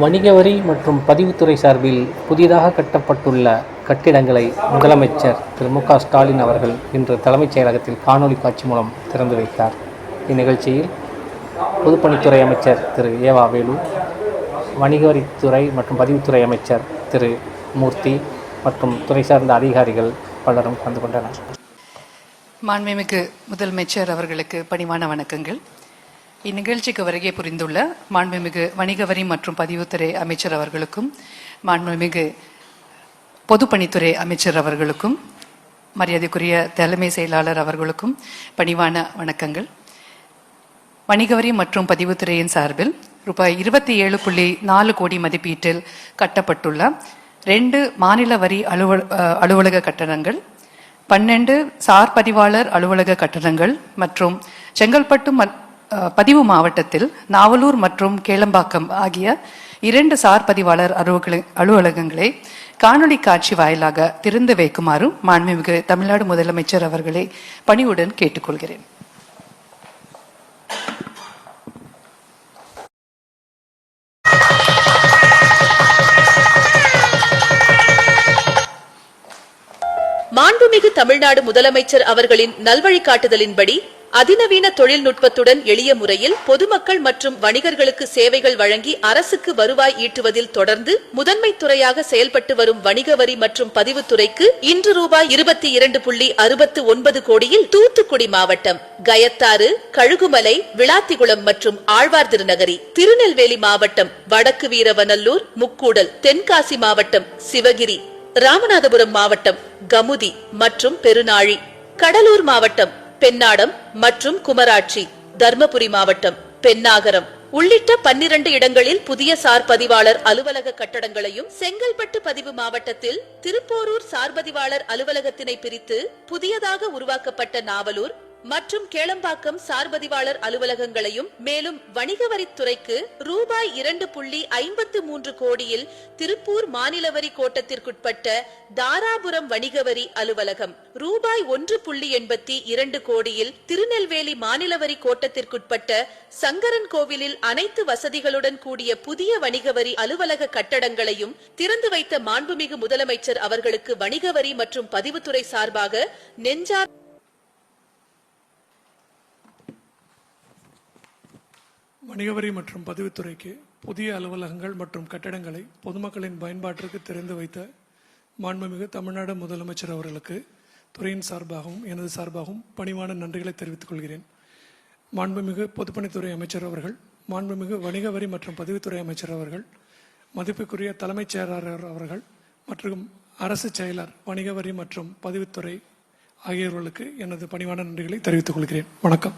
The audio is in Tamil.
வணிக வரி மற்றும் பதிவுத்துறை சார்பில் புதிதாக கட்டப்பட்டுள்ள கட்டிடங்களை முதலமைச்சர் திரு மு க ஸ்டாலின் அவர்கள் இன்று தலைமைச் செயலகத்தில் காணொலி காட்சி மூலம் திறந்து வைத்தார். இந்நிகழ்ச்சியில் பொதுப்பணித்துறை அமைச்சர் திரு ஏவா வேலு வணிக வரித்துறை மற்றும் பதிவுத்துறை அமைச்சர் திரு மூர்த்தி மற்றும் துறை சார்ந்த அதிகாரிகள் பலரும் கலந்து கொண்டனர். மாண்புமிகு முதலமைச்சர் அவர்களுக்கு பணிவான வணக்கங்கள். இந்நிகழ்ச்சிக்கு வருகை புரிந்துள்ள மாண்புமிகு வணிக வரி மற்றும் பதிவுத்துறை அமைச்சர் அவர்களுக்கும் மாண்புமிகு பொதுப்பணித்துறை அமைச்சர் அவர்களுக்கும் மரியாதைக்குரிய தலைமை செயலாளர் அவர்களுக்கும் பணிவான வணக்கங்கள். வணிக வரி மற்றும் பதிவுத்துறையின் சார்பில் ரூபாய் இருபத்தி ஏழு புள்ளி நாலு கோடி மதிப்பீட்டில் கட்டப்பட்டுள்ள ரெண்டு மாநில வரி அலுவல் அலுவலக கட்டணங்கள் பன்னெண்டு சார் பதிவாளர் அலுவலக கட்டணங்கள் மற்றும் செங்கல்பட்டு ம- பதிவு மாவட்டத்தில் நாவலூர் மற்றும் கேளம்பாக்கம் ஆகிய இரண்டு சார் பதிவாளர் அலுவலகங்களை காணொளி காட்சி வாயிலாக திறந்து வைக்குமாறு மாண்புமிகு தமிழ்நாடு முதலமைச்சர் அவர்களை பணிவுடன் கேட்டுக்கொள்கிறேன். மாண்புமிகு தமிழ்நாடு முதலமைச்சர் அவர்களின் நல்வழிகாட்டுதலின்படி அதிநவீன தொழில்நுட்பத்துடன் எளிய முறையில் பொதுமக்கள் மற்றும் வணிகர்களுக்கு சேவைகள் வழங்கி அரசுக்கு வருவாய் ஈட்டுவதில் தொடர்ந்து முதன்மை துறையாக செயல்பட்டு வரும் வணிக வரி மற்றும் பதிவுத்துறைக்கு இன்று ரூபாய் இருபத்தி இரண்டு புள்ளி அறுபத்து ஒன்பது கோடியில் தூத்துக்குடி மாவட்டம் கயத்தாறு கழுகுமலை விளாத்திகுளம் மற்றும் ஆழ்வார் திருநகரி திருநெல்வேலி மாவட்டம் வடக்கு வீரவநல்லூர் முக்கூடல் தென்காசி மாவட்டம் சிவகிரி ராமநாதபுரம் மாவட்டம் கமுதி மற்றும் பெருநாழி கடலூர் மாவட்டம் பெண்ணாடம் மற்றும் குமராட்சி தர்மபுரி மாவட்டம் பெண்ணாகரம். உள்ளிட்ட பன்னிரண்டு இடங்களில் புதிய சார் பதிவாளர் அலுவலக கட்டடங்களையும் செங்கல்பட்டு பதிவு மாவட்டத்தில் திருப்போரூர் சார்பதிவாளர் அலுவலகத்தினை பிரித்து புதியதாக உருவாக்கப்பட்ட நாவலூர் மற்றும் கேளம்பாக்கம் சார்பதிவாளர் அலுவலகங்களையும் மேலும் வணிக வரித்துறைக்கு ரூபாய் இரண்டு புள்ளி ஐம்பத்து மூன்று கோடியில் திருப்பூர் மாநில வரி கோட்டத்திற்குட்பட்ட தாராபுரம் வணிக வரி அலுவலகம் ரூபாய் ஒன்று புள்ளி எண்பத்தி இரண்டு கோடியில் திருநெல்வேலி மாநில வரி கோட்டத்திற்குட்பட்ட சங்கரன் கோவிலில் அனைத்து வசதிகளுடன் கூடிய புதிய வணிக வரி அலுவலக கட்டடங்களையும் திறந்து வைத்த மாண்புமிகு முதலமைச்சர் அவர்களுக்கு வணிக வரி மற்றும் பதிவுத்துறை சார்பாக நெஞ்சார் வணிகவரி மற்றும் பதிவுத்துறைக்கு புதிய அலுவலகங்கள் மற்றும் கட்டடங்களை பொதுமக்களின் பயன்பாட்டிற்கு திறந்து வைத்த மாண்புமிகு தமிழ்நாடு முதலமைச்சர் அவர்களுக்கு துறையின் சார்பாகவும் எனது சார்பாகவும் பணிவான நன்றிகளை தெரிவித்துக் கொள்கிறேன். மாண்புமிகு பொதுப்பணித்துறை அமைச்சர் அவர்கள் மாண்புமிகு வணிக வரி மற்றும் பதிவுத்துறை அமைச்சர் அவர்கள் மதிப்புக்குரிய தலைமைச் செயலாளர் அவர்கள் மற்றும் அரசு செயலர் வணிக வரி மற்றும் பதிவுத்துறை ஆகியோர்களுக்கு எனது பணிவான நன்றிகளை தெரிவித்துக் கொள்கிறேன். வணக்கம்.